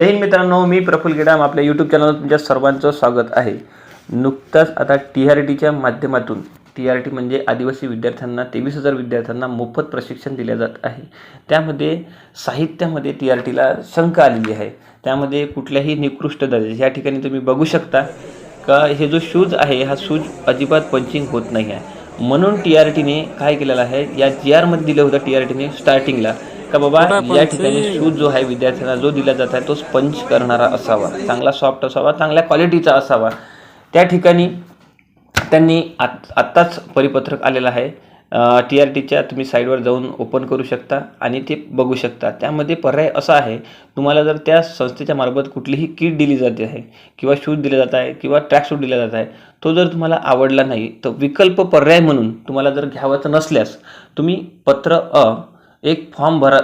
जय हिंद मित्रांनो मी प्रफुल गिडाम आपल्या यूट्यूब चॅनलवर तुमच्या सर्वांचं स्वागत आहे. नुकताच आता टी आर टीच्या माध्यमातून टी आर टी म्हणजे आदिवासी विद्यार्थ्यांना तेवीस हजार विद्यार्थ्यांना मोफत प्रशिक्षण दिले जात आहे. त्यामध्ये साहित्यामध्ये टी आर टीला शंका आलेली आहे. त्यामध्ये कुठल्याही निकृष्ट दर्जाचे या ठिकाणी तुम्ही बघू शकता का हे जो शूज आहे हा शूज अजिबात पंचिंग होत नाही आहे. म्हणून टी आर टीने काय केलेलं आहे या जी आरमध्ये दिलं होतं टी आर टीने स्टार्टिंगला का बाबा या ठिकाणी शूज जो आहे विद्यार्थ्यांना जो दिला जात आहे तो स्पंज करणारा असावा. चांगला सॉफ्ट असावा चांगल्या क्वालिटीचा असावा. त्या ठिकाणी त्यांनी आत आत्ताच परिपत्रक आलेलं आहे. टी आर टीच्या तुम्ही साईडवर जाऊन ओपन करू शकता आणि ते बघू शकता. त्यामध्ये पर्याय असा आहे तुम्हाला जर त्या संस्थेच्या मार्फत कुठलीही किट दिली जाते आहे किंवा शूज दिले जात आहे किंवा ट्रॅक शूट दिला जात आहे तो जर तुम्हाला आवडला नाही तर विकल्प पर्याय म्हणून तुम्हाला जर घ्यावाचं नसल्यास तुम्ही पत्र अ एक फॉर्म भरा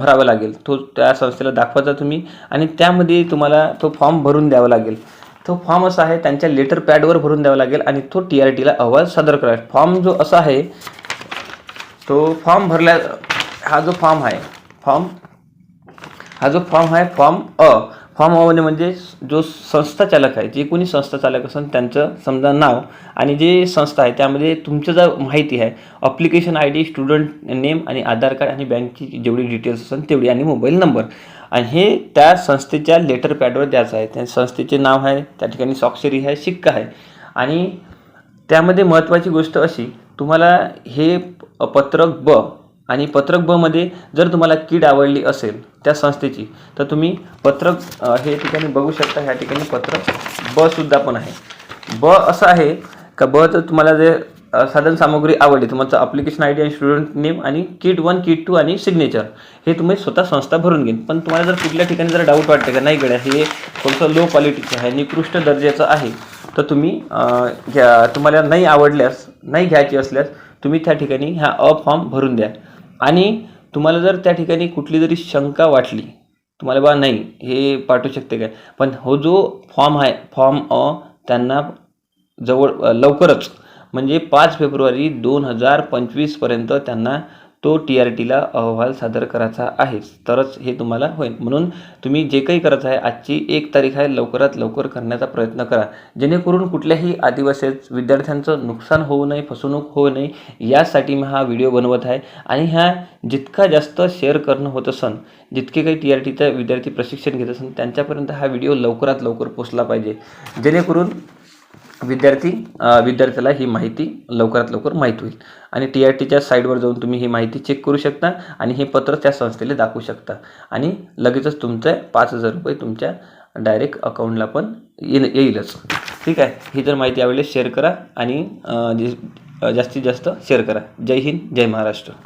भरावा लागेल. तो त्या संस्थेला दाखवायचा तुम्ही आणि त्यामध्ये तुम्हाला तो फॉर्म भरून द्यावा लागेल. तो फॉर्म असा आहे त्यांच्या लेटर पॅडवर भरून द्यावा लागेल आणि तो टी आर टीला अहवाल सादर करावा फॉर्म जो असा आहे तो फॉर्म भरल्या हा जो फॉर्म आहे फॉर्म हा जो फॉर्म आहे फॉर्म अ. फॉर्म अ म्हणजे जो संस्था चालक आहे जे कोणी संस्था चालक असेल त्यांचं समजा नाव आणि जे संस्था आहे त्यामध्ये तुमचं जर माहिती आहे application I D student name आणि आधार कार्ड आणि बँकची जेवढी डिटेल्स असेल तेवढी आणि मोबाईल नंबर आणि हे त्या संस्थेच्या लेटर पॅडवर द्यायचं आहे. त्या संस्थेचे नाव आहे त्या ठिकाणी स्वाक्षरी आहे शिक्का आहे. आणि त्यामध्ये महत्त्वाची गोष्ट अशी तुम्हाला हे पत्रक ब आणि पत्रक ब मध्ये जर तुम्हाला कीड आवडली असेल त्या संस्थेची तर तुम्ही पत्रक हे ठिकाणी बघू शकता ह्या ठिकाणी पत्रक ब सुद्धा पण आहे. ब असं आहे का ब तर तुम्हाला जे साधन सामग्री आवडली तुमचं अप्लिकेशन आय डी आणि स्टुडंट नेम आणि किट वन किट टू आणि सिग्नेचर हे तुम्ही स्वतः संस्था भरून घेईन. पण तुम्हाला जर कुठल्या ठिकाणी जर डाऊट वाटते का नाही गड्या हे थोडंसं लो क्वालिटीचं आहे निकृष्ट दर्जाचं आहे तर तुम्ही घ्या. तुम्हाला नाही आवडल्यास नाही घ्यायची असल्यास तुम्ही त्या ठिकाणी ह्या अ फॉर्म भरून द्या. आणि तुम्हाला जर त्या ठिकाणी कुठली जरी शंका वाटली तुम्हाला बा नाही हे पाठवू शकते काय? पण हो जो फॉर्म आहे फॉर्म अ त्यांना जवळ लवकरच म्हणजे पाच फेब्रुवारी दोन हजार पंचवीसपर्यंत त्यांना तो टी आर टीला अहवाल सादर करायचा आहे. तरच हे तुम्हाला होईल. म्हणून तुम्ही जे काही करत आहे आजची एक तारीख आहे लवकरात लवकर करण्याचा प्रयत्न करा. जेणेकरून कुठल्याही आदिवासी विद्यार्थ्यांचं नुकसान होऊ नये फसवणूक होऊ नये यासाठी मी हा व्हिडिओ बनवत आहे. आणि ह्या जितका जास्त शेअर करणं होत असन जितके काही टी आर टीचा विद्यार्थी प्रशिक्षण घेत असन त्यांच्यापर्यंत हा व्हिडिओ लवकरात लवकर पोचला पाहिजे. जेणेकरून विद्यार्थी विद्यार्थ्याला ही माहिती लवकरात लवकर माहीत होईल. आणि टी आर टीच्या साईडवर जाऊन तुम्ही ही माहिती चेक करू शकता आणि हे पत्र त्या संस्थेला दाखवू शकता. आणि लगेचच तुमचे पाच हजार रुपये तुमच्या डायरेक्ट अकाउंटला पण येईल येईलच. ठीक आहे? ही जर माहिती आवडली शेअर करा आणि जास्तीत जास्त शेअर करा. जय हिंद जय महाराष्ट्र.